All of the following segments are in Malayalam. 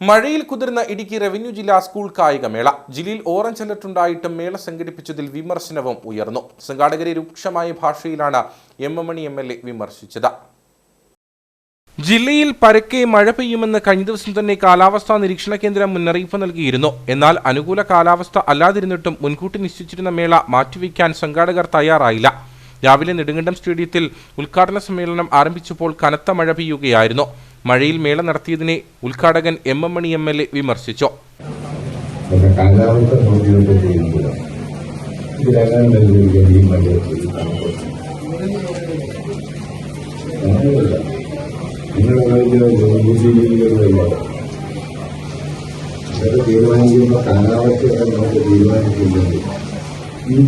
മഴയിൽ കുതിർന്ന ഇടുക്കി റവന്യൂ ജില്ലാ സ്കൂൾ കായികമേള. ജില്ലയിൽ ഓറഞ്ച് അലർട്ട് ഉണ്ടായിട്ടും മേള സംഘടിപ്പിച്ചതിൽ വിമർശനവും ഉയർന്നു. സംഘാടകരെ രൂക്ഷമായ ഭാഷയിലാണ് M M Mani M L A വിമർശിച്ചത്. ജില്ലയിൽ പരക്കെ മഴ പെയ്യുമെന്ന് കഴിഞ്ഞ ദിവസം തന്നെ കാലാവസ്ഥാ നിരീക്ഷണ കേന്ദ്രം മുന്നറിയിപ്പ് നൽകിയിരുന്നു. എന്നാൽ അനുകൂല കാലാവസ്ഥ അല്ലാതിരുന്നിട്ടും മുൻകൂട്ടി നിശ്ചയിച്ചിരുന്ന മേള മാറ്റിവെക്കാൻ സംഘാടകർ തയ്യാറായില്ല. രാവിലെ നെടുങ്കണ്ടം സ്റ്റേഡിയത്തിൽ ഉദ്ഘാടന സമ്മേളനം ആരംഭിച്ചപ്പോൾ കനത്ത മഴ പെയ്യുകയായിരുന്നു. മഴയിൽ മേള നടത്തിയതിനെ ഉദ്ഘാടകൻ M M Mani M L A വിമർശിച്ചു. ഈ തീരുമാനിക്കുമ്പോൾ കാലാവസ്ഥയൊക്കെ നമുക്ക് തീരുമാനിക്കുന്നുണ്ട്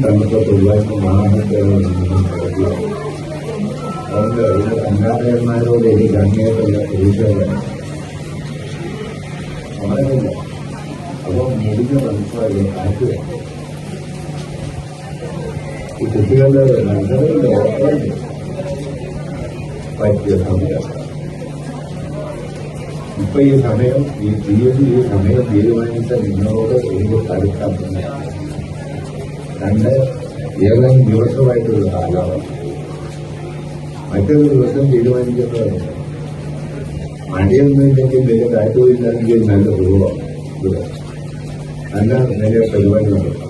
നമുക്ക് നടക്കുക അതുകൊണ്ട് ഇവിടെ സംഘാടകന്മാരോട് എനിക്ക് അങ്ങേയല്ല പ്രതിഷേധം. അങ്ങനെയല്ല അപ്പോൾ മുടിഞ്ഞ മനസ്സിലായി കാറ്റ് ഈ കുട്ടികളുടെ നഗരങ്ങളുടെ ഓർമ്മ പറ്റിയ സമയം. ഇപ്പൊ ഈ സമയം ഈ തീയതി ഈ സമയം തീരുമാനിച്ച നിങ്ങളോട് എനിക്ക് തടുക്കാൻ രണ്ട് ഏതെങ്കിലും ദിവസമായിട്ടുള്ള കാലാവസ്ഥ മറ്റൊരു ദിവസം തീരുമാനിക്കുന്നതാണ് മടിയൊന്നുമില്ലെങ്കിൽ വലിയ കാറ്റുമില്ലെങ്കിൽ നല്ല സുഖമാണ് ഇവിടെ. നല്ല നേരെ പരിപാടി നടത്താം.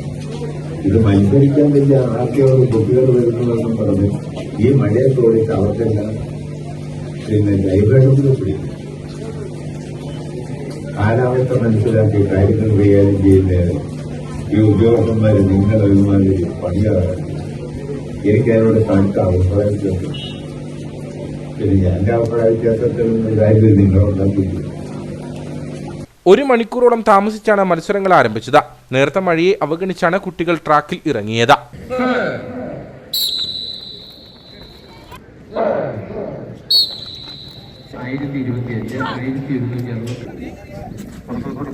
ഇത് മത്സരിക്കാൻ വലിയ ആർക്കെയോട് കുട്ടികൾ വരുന്നതെന്നും പറഞ്ഞ് ഈ മഴയെ തോടിയിട്ട് അവർക്കെല്ലാം പിന്നെ ലൈബ്രറിയിൽ പിടിക്കും. കാലാവസ്ഥ മനസ്സിലാക്കി കാര്യങ്ങൾ കൈകാര്യം ചെയ്യുന്നതിന് ഈ ഉദ്യോഗസ്ഥന്മാർ നിങ്ങളൊരുമാതിരി പണിയാണ് എനിക്ക് അതിനോട് കണക്ക് അഭിപ്രായം ഒരു മണിക്കൂറോളം താമസിച്ചാണ് മത്സരങ്ങൾ ആരംഭിച്ചത്. നേരത്തെ മഴയെ അവഗണിച്ചാണ് കുട്ടികൾ ട്രാക്കിൽ ഇറങ്ങിയത്. ആയിരത്തി ഇരുപത്തിയഞ്ച് ആയിരത്തി ഇരുന്നൂറ്റി അറുപത്തി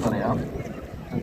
പറയാം.